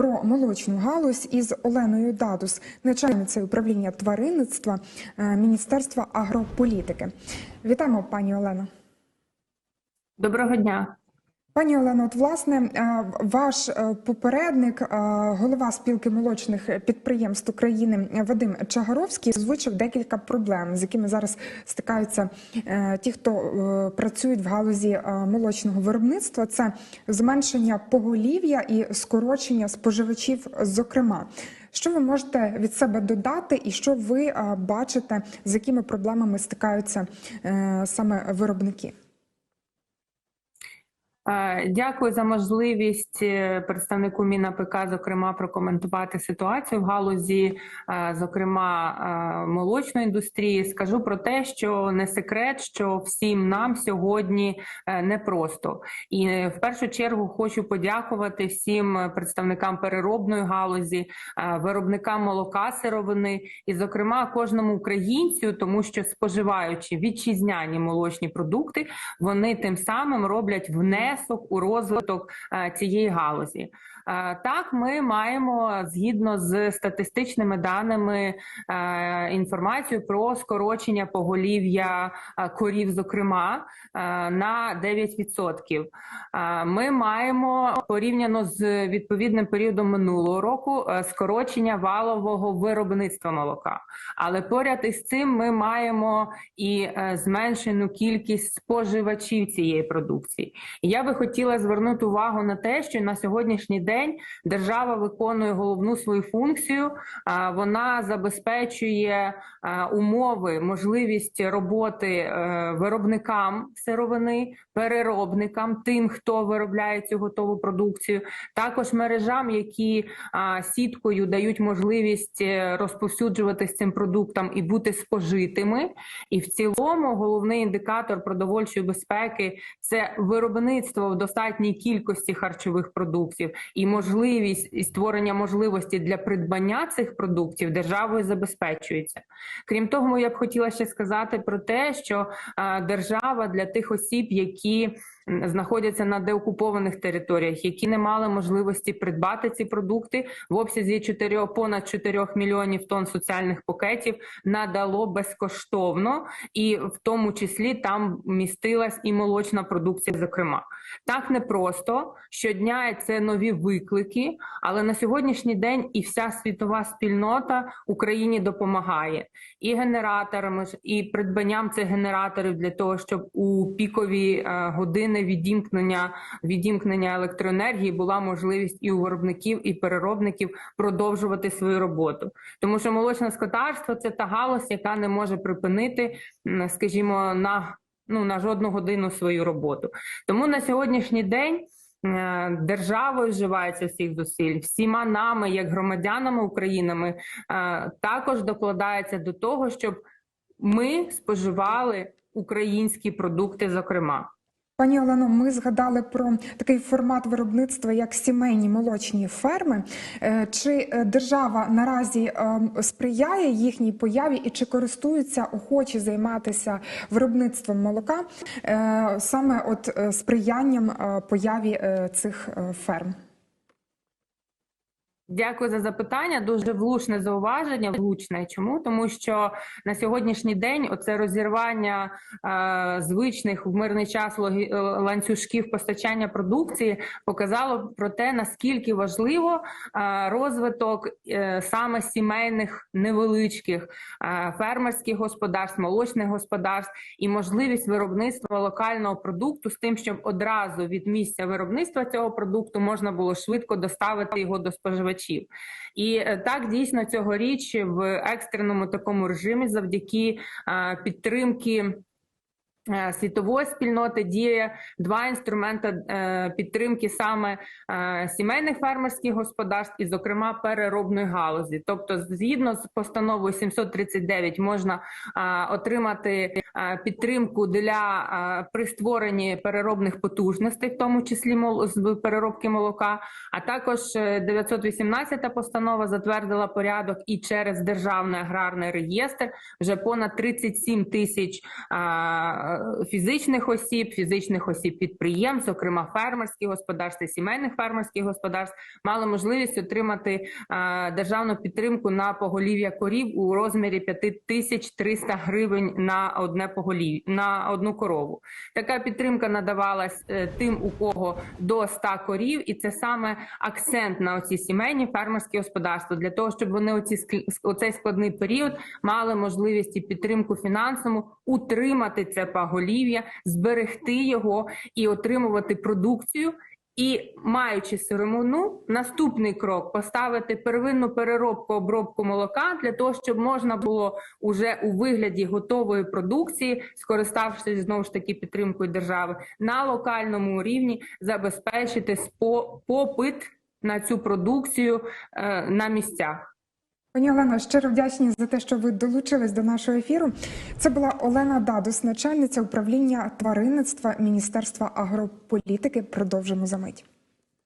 про молочну галузь із Оленою Дадус, начальницею управління тваринництва е, Міністерства агрополітики. Вітаємо, пані Олено. Доброго дня. Пані Олено, от власне е, ваш е, попередник, е, голова спілки молочних підприємств України Вадим Чагаровський, озвучив декілька проблем, з якими зараз стикаються ті, хто працюють в галузі молочного виробництва. Це зменшення поголів'я і скорочення споживачів, зокрема. Що ви можете від себе додати, і що ви бачите, з якими проблемами стикаються саме виробники? Е, Дякую за можливість е, представнику МінАПК, зокрема, прокоментувати ситуацію в галузі, е, зокрема молочної індустрії. Скажу про те, що не секрет, що всім нам сьогодні непросто. І в першу чергу хочу подякувати всім представникам переробної галузі, виробникам молока сировини, і, зокрема, кожному українцю, тому що споживаючи вітчизняні молочні продукти, вони тим самим роблять внесок у розвиток е, цієї галузі. Е, Так, ми маємо згідно з статистичними даними е, інформацію про скорочення поголів'я корів, зокрема на 9%. Е, Ми маємо порівняно з відповідним періодом минулого року скорочення валового виробництва молока. Але поряд із цим ми маємо і зменшену кількість споживачів цієї продукції. І би хотіла звернути увагу на те, що на сьогоднішній день держава виконує головну свою функцію. Вона забезпечує умови, можливість роботи е, виробникам сировини, переробникам, тим, хто виробляє цю готову продукцію, також мережам, які сіткою дають можливість е, розповсюджуватись цим продуктам і бути спожитими. І в цілому головний індикатор продовольчої безпеки це виробництво в достатній кількості харчових продуктів і можливість і створення можливості для придбання цих продуктів державою забезпечується. Крім того, я б хотіла ще сказати про те, що е, держава для тих осіб, які знаходяться на деокупованих територіях, які не мали можливості придбати ці продукти. В обсязі 4, понад 4 мільйонів тонн соціальних пакетів, надало безкоштовно, і в тому числі там містилась і молочна продукція. Зокрема, так непросто. Щодня це нові виклики, але на сьогоднішній день і вся світова спільнота Україні допомагає. І генераторами, і придбанням цих генераторів для того, щоб у пікові е, години відімкнення відімкнення електроенергії була можливість і у виробників, і переробників продовжувати свою роботу, тому що молочне скотарство це та галузь, яка не може припинити, скажімо, на ну на жодну годину свою роботу. Тому на сьогоднішній день. е, Державою вживається всіх зусиль, всіма нами, як громадянами Українами, е, також докладається до того, щоб ми споживали українські продукти, зокрема. Пані Олено, ми згадали про такий формат виробництва, як сімейні молочні ферми. Е, Чи е, держава наразі е, сприяє їхній появі і чи користуються охочі займатися виробництвом молока саме от сприянням появі цих ферм? Дякую за запитання. Дуже влучне зауваження. Влучне чому? Тому що на сьогоднішній день оце розірвання е, звичних в мирний час е, ланцюжків постачання продукції показало про те, наскільки важливо е, розвиток е, саме сімейних невеличких е, фермерських господарств, молочних господарств і можливість виробництва локального продукту з тим, щоб одразу від місця виробництва цього продукту можна було швидко доставити його до споживачів. І е, так дійсно цьогоріч в екстреному такому режимі, завдяки е, підтримки. Е, Світової спільноти діє два інструменти е, підтримки саме е, сімейних фермерських господарств і, зокрема, переробної галузі. Тобто, згідно з постановою 739 можна отримати підтримку для при створенні переробних потужностей, в тому числі з переробки молока. А також е, 918 постанова затвердила порядок і через державний аграрний реєстр вже понад 37 тисяч фізичних осіб, фізичних осіб підприємств, зокрема фермерських господарств і сімейних фермерських господарств, мали можливість отримати е, державну підтримку на поголів'я корів у розмірі 5300 гривень на одне поголів на одну корову. Така підтримка надавалась е, тим, у кого до 100 корів, і це саме акцент на оці сімейні фермерські господарства для того, щоб вони оці оцей складний період мали можливість і підтримку фінансову утримати це поголів'я, зберегти його і отримувати продукцію. І маючи сировину, наступний крок поставити первинну переробку обробку молока для того, щоб можна було уже у вигляді готової продукції, скориставшись знову ж таки підтримкою держави, на локальному рівні забезпечити попит на цю продукцію е, на місцях. Пані Олено, щиро вдячні за те, що ви долучились до нашого ефіру. Це була Олена Дадус, начальниця управління тваринництва Міністерства агрополітики. Продовжимо за мить.